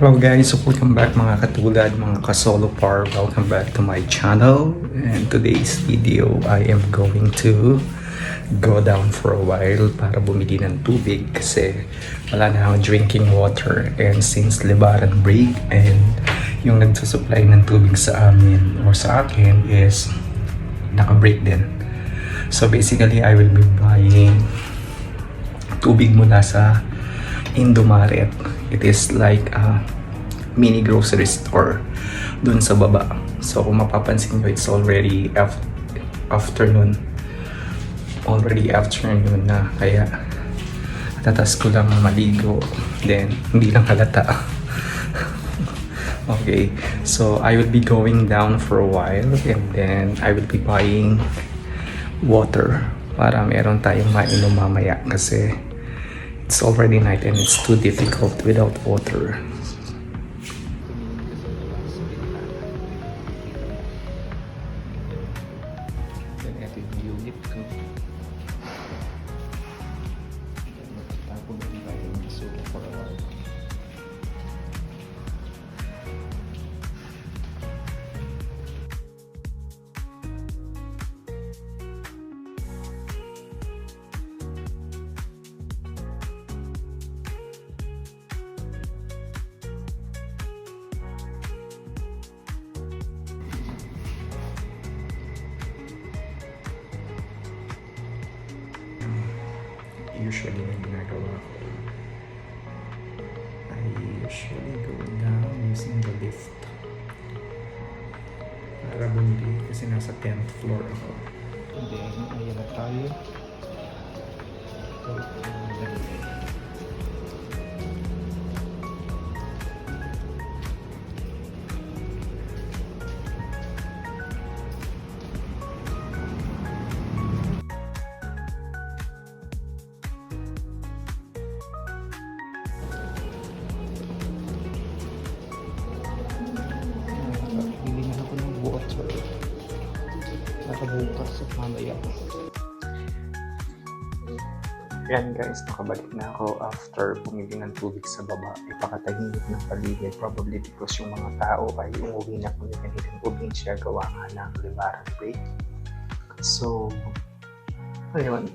Hello guys, so welcome back mga katulad, mga kasolo par. Welcome back to my channel. And today's video, I am going to go down for a while para bumili ng tubig kasi wala na akong drinking water. And since Lebaran break and yung nagsusupply ng tubig sa amin or sa akin is naka-break din. So basically, I will be buying tubig mula sa Indomaret. It is like a mini grocery store dun sa baba. So kung mapapansin nyo, it's already af- afternoon. Already afternoon na. Kaya tatas ko lang maligo. Then, hindi lang halata. okay. So I will be going down for a while and then I will be buying water para meron tayong mainom mamaya kasi it's already night and it's too difficult without water. Usually na ginagawa ko. I usually go down using the lift. Para bumili kasi nasa 10th floor ako. And then, ayan na tayo. Ito, Bili Yan guys, nakabalik na ako after bumili ng tubig sa baba. Ipakatahimik ng paligid. Probably because yung mga tao ay umuwi na kung kanilang probinsya gawa nga ng Libaran break. So, ayun.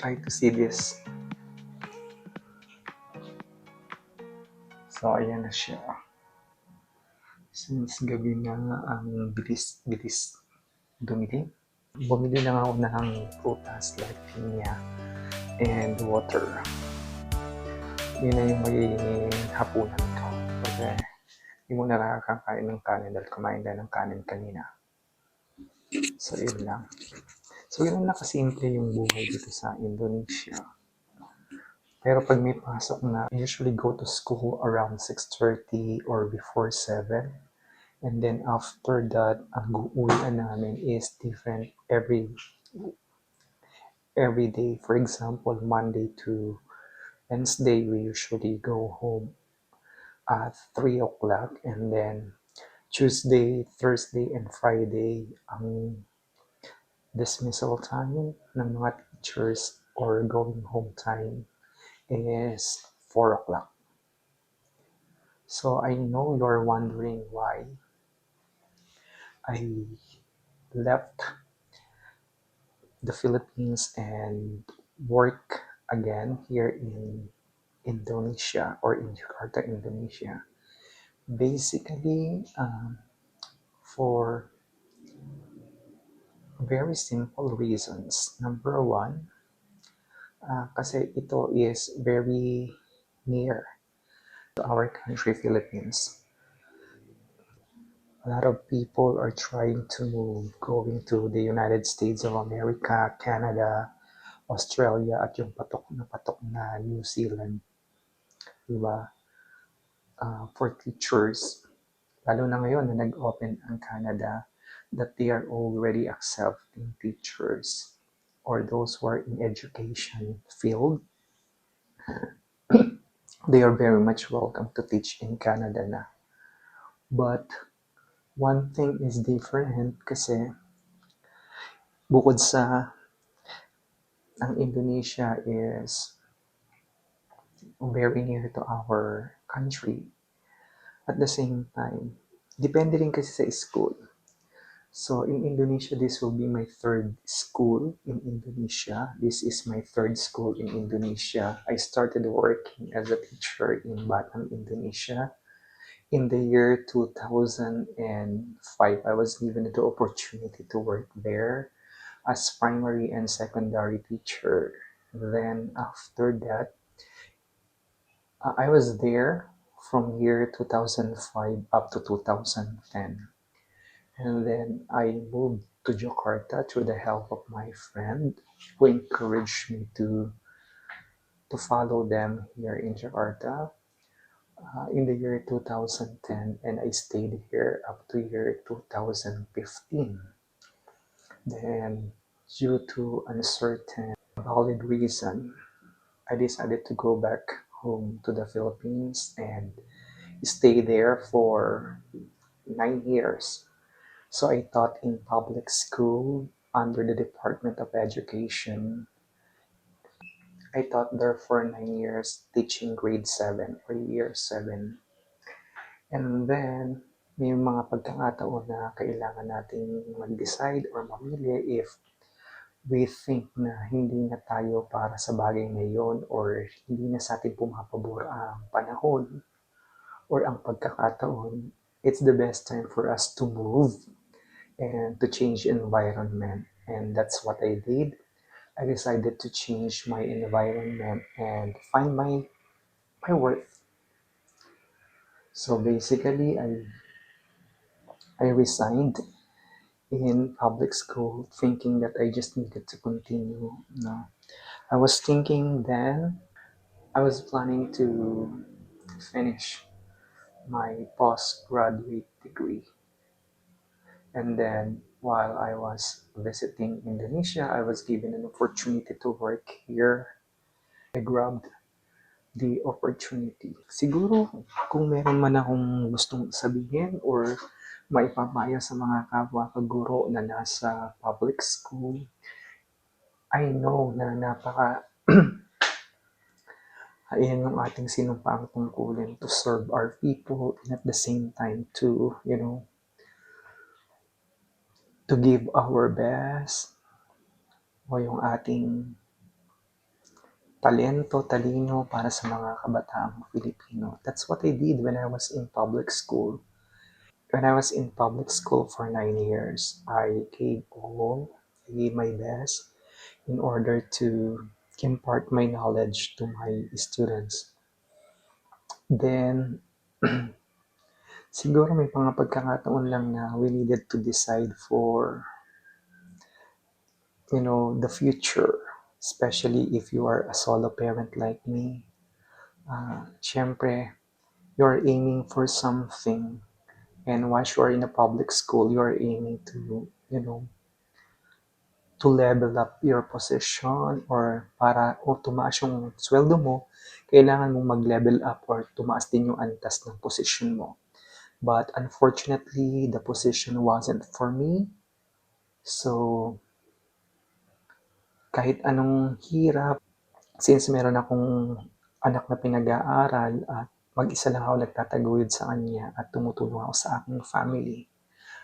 Try to see this. So, ayan na siya. Since gabi na ang bilis-bilis dumili, bumili lang ako ng prutas like pinya and water. Yun na yung magiging hapunan ko. Kasi hindi mo na nakakakain ng kanin dahil kumain na ng kanin kanina. So, yun lang. So, yun na kasimple yung buhay dito sa Indonesia. Pero pag may pasok na, I usually go to school around 6.30 or before 7. And then after that, ang uuwian namin is different every every day. For example, Monday to Wednesday, we usually go home at 3 o'clock. And then Tuesday, Thursday, and Friday, ang dismissal time ng mga teachers or going home time is 4 o'clock. So I know you're wondering why I left the Philippines and work again here in Indonesia or in Jakarta, Indonesia. Basically, um, for very simple reasons. Number one, uh, kasi ito is very near to our country, Philippines. A lot of people are trying to move, going to the United States of America, Canada, Australia, at yung patok na patok na New Zealand. Diba? Uh, for teachers, lalo na ngayon na nag-open ang Canada, that they are already accepting teachers or those who are in education field. they are very much welcome to teach in Canada na. But one thing is different kasi bukod sa ang Indonesia is very near to our country. At the same time, depende rin kasi sa school. So in Indonesia, this will be my third school in Indonesia. This is my third school in Indonesia. I started working as a teacher in Batam, Indonesia. In the year 2005, I was given the opportunity to work there as primary and secondary teacher. Then after that, uh, I was there from year 2005 up to 2010. And then I moved to Jakarta through the help of my friend who encouraged me to to follow them here in Jakarta uh, in the year 2010 and I stayed here up to year 2015. Then due to uncertain valid reason, I decided to go back home to the Philippines and stay there for nine years. So I taught in public school under the Department of Education. I taught there for nine years, teaching grade 7 or year 7. And then, may mga pagkakataon na kailangan nating mag-decide or mamili if we think na hindi na tayo para sa bagay na yon or hindi na sa atin pumapabor ang panahon or ang pagkakataon, it's the best time for us to move and to change environment. And that's what I did. I decided to change my environment and find my my worth. So basically, I I resigned in public school thinking that I just needed to continue. No, I was thinking then I was planning to finish my postgraduate degree. And then while I was visiting Indonesia, I was given an opportunity to work here. I grabbed the opportunity. Siguro kung meron man akong gustong sabihin or maipapaya sa mga kapwa kaguro na nasa public school, I know na napaka ayan yung ating sinumpaang tungkulin to serve our people and at the same time to, you know, to give our best o yung ating talento, talino para sa mga kabataang Pilipino. That's what I did when I was in public school. When I was in public school for nine years, I gave all, I gave my best in order to impart my knowledge to my students. Then, siguro may mga pagkakataon lang na we needed to decide for you know the future. Especially if you are a solo parent like me. Uh, syempre you're aiming for something. And once you're in a public school you're aiming to you know to level up your position or para o tumaas yung sweldo mo kailangan mong mag-level up or tumaas din yung antas ng position mo but unfortunately the position wasn't for me so kahit anong hirap, since meron akong anak na pinag-aaral at mag-isa lang ako nagtataguyod sa kanya at tumutulong ako sa aking family,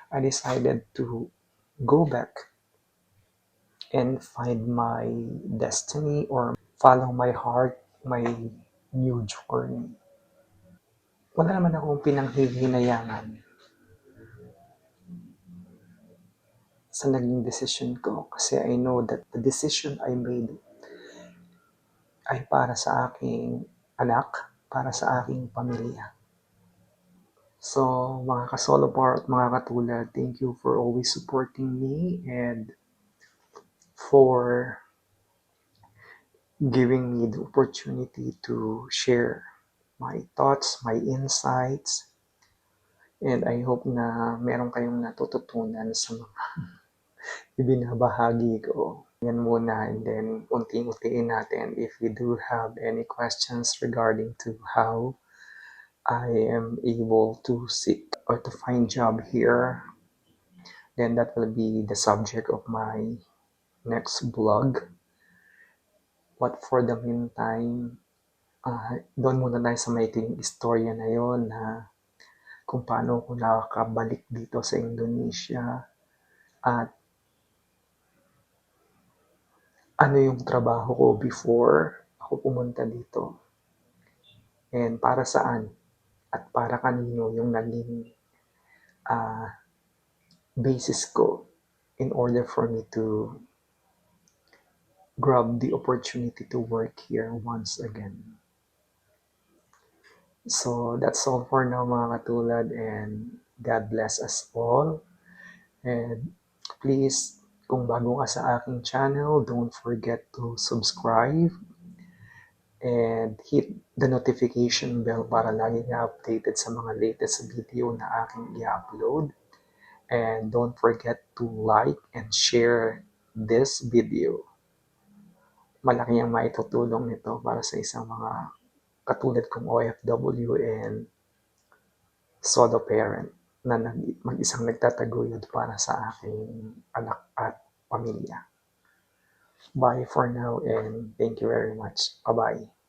I decided to go back and find my destiny or follow my heart, my new journey. Wala naman akong pinanghihinayangan sa naging decision ko kasi I know that the decision I made ay para sa aking anak, para sa aking pamilya. So, mga kasolo par at mga katulad, thank you for always supporting me and for giving me the opportunity to share my thoughts, my insights, and I hope na meron kayong natututunan sa mga ibinabahagi ko. Yan muna and then unti-untiin natin if we do have any questions regarding to how I am able to seek or to find job here then that will be the subject of my next blog. But for the meantime, Ah, doon muna tayo sa maikling istorya na yon na kung paano ako nakakabalik dito sa Indonesia. At ano yung trabaho ko before ako pumunta dito? And para saan? At para kanino yung naging ah, basis ko in order for me to grab the opportunity to work here once again. So that's all for now mga katulad and God bless us all. And please, kung bago ka sa aking channel, don't forget to subscribe and hit the notification bell para lagi nga updated sa mga latest video na aking i-upload. And don't forget to like and share this video. Malaki ang maitutulong nito para sa isang mga katulad kong OFW and solo parent na mag-isang nagtataguyod para sa aking anak at pamilya. Bye for now and thank you very much. Bye-bye.